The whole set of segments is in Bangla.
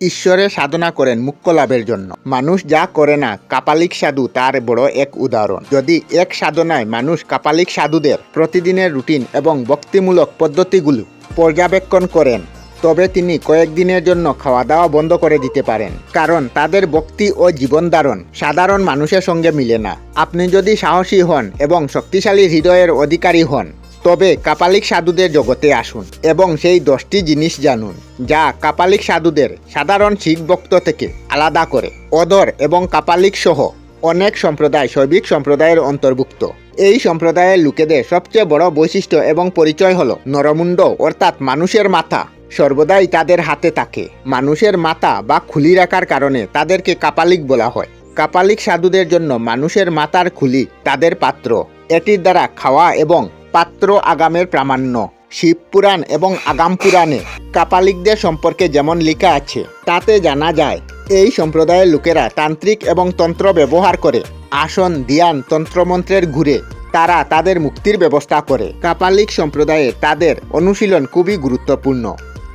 ঈশ্বরের সাধনা করেন মুখ্য লাভের জন্য। মানুষ যা করে না, কাপালিক সাধু তার বড় এক উদাহরণ। যদি এক সাধনায় মানুষ কাপালিক সাধুদের প্রতিদিনের রুটিন এবং ভক্তিমূলক পদ্ধতিগুলো পর্যবেক্ষণ করেন, তবে তিনি কয়েকদিনের জন্য খাওয়া দাওয়া বন্ধ করে দিতে পারেন। কারণ তাদের ভক্তি ও জীবনধারণ সাধারণ মানুষের সঙ্গে মিলে না। আপনি যদি সাহসী হন এবং শক্তিশালী হৃদয়ের অধিকারী হন তবে কাপালিক সাধুদের জগতে আসুন এবং সেই দশটি জিনিস জানুন, যা কাপালিক সাধুদের সাধারণ শিখ ভক্ত থেকে আলাদা করে। অদর এবং কাপালিক সহ অনেক সম্প্রদায় শৈবিক সম্প্রদায়ের অন্তর্ভুক্ত। এই সম্প্রদায়ের লোকেদের সবচেয়ে বড় বৈশিষ্ট্য এবং পরিচয় হল নরমুণ্ড, অর্থাৎ মানুষের মাথা। সর্বদাই তাদের হাতে থাকে। মানুষের মাথা বা খুলি রাখার কারণে তাদেরকে কাপালিক বলা হয়। কাপালিক সাধুদের জন্য মানুষের মাথার খুলি তাদের পাত্র। এটির দ্বারা খাওয়া এবং পাত্র আগামের প্রামাণ্য, শিব পুরাণ এবং আগাম পুরাণে। কাপালিকদের সম্পর্কে যেমন লেখা আছে, তাতে জানা যায়, এই সম্প্রদায়ের লোকেরা তান্ত্রিক এবং তন্ত্র ব্যবহার করে, আসন, ধ্যান, তন্ত্রমন্ত্রের ঘুরে, তারা তাদের মুক্তির ব্যবস্থা করে। কাপালিক সম্প্রদায়ে তাদের অনুশীলন খুবই গুরুত্বপূর্ণ।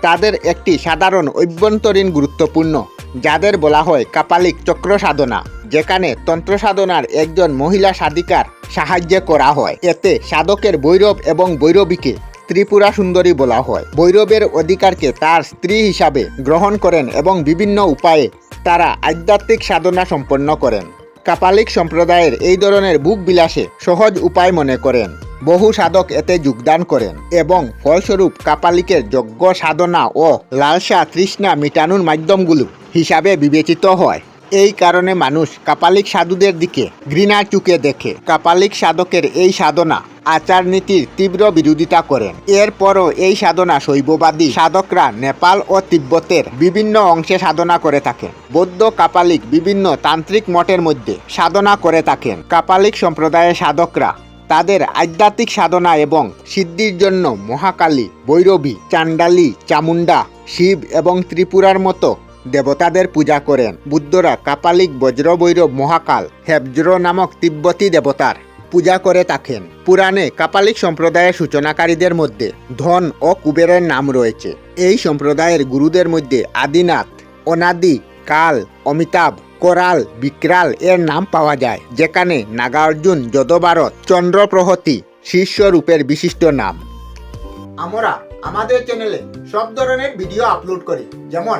তাদের একটি সাধারণ অভ্যন্তরীণ গুরুত্বপূর্ণ, যাদের বলা হয় কাপালিক চক্র সাধনা যেখানে তন্ত্র সাধনার একজন মহিলা সাধিকার সাহায্য করা হয়। এতে সাধকের বৈরব এবং বৈরবীকে ত্রিপুরা সুন্দরী বলা হয়। বৈরবের অধিকারকে তার স্ত্রী হিসাবে গ্রহণ করেন এবং বিভিন্ন উপায়ে তারা আধ্যাত্মিক সাধনা সম্পন্ন করেন। কাপালিক সম্প্রদায়ের এই ধরনের বুক বিলাসে সহজ উপায় মনে করেন। বহু সাধক এতে যোগদান করেন এবং ফলস্বরূপ কাপালিকের যজ্ঞ সাধনা ও লালসা তৃষ্ণা মিটানোর মাধ্যমগুলো হিসাবে বিবেচিত হয়। এই কারণে মানুষ কাপালিক সাধুদের দিকে ঘৃণা চুকে দেখে। কাপালিক সাধকের এই সাধনা আচার নীতির তীব্র বিরোধিতা করেন। এরপরও এই সাধনা শৈববাদী সাধকরা নেপাল ও তিব্বতের বিভিন্ন অংশে সাধনা করে থাকেন। বৌদ্ধ কাপালিক বিভিন্ন তান্ত্রিক মঠের মধ্যে সাধনা করে থাকেন। কাপালিক সম্প্রদায়ের সাধকরা তাদের আধ্যাত্মিক সাধনা এবং সিদ্ধির জন্য মহাকালী, ভৈরবী, চান্ডালী চামুন্ডা শিব এবং ত্রিপুরার মতো দেবতাদের পূজা করেন। বুদ্ধরা কাপালিক বজ্রবৈরব মহাকাল, হেবজ্র নামক তিব্বতী দেবতার পূজা করে থাকেন। পুরাণে কাপালিক সম্প্রদায়ের সূচনাকারীদের মধ্যে ধন ও কুবেরের নাম রয়েছে। এই সম্প্রদায়ের গুরুদের মধ্যে আদিনাথ, অনাদি, কাল, অমিতাভ, কোরাল, বিক্রাল এর নাম পাওয়া যায়, যেখানে নাগার্জুন, যদভারত, চন্দ্রপ্রহতি শীর্ষ রূপের বিশিষ্ট নাম। আমরা আমাদের চ্যানেলে সব ধরনের ভিডিও আপলোড করি, যেমন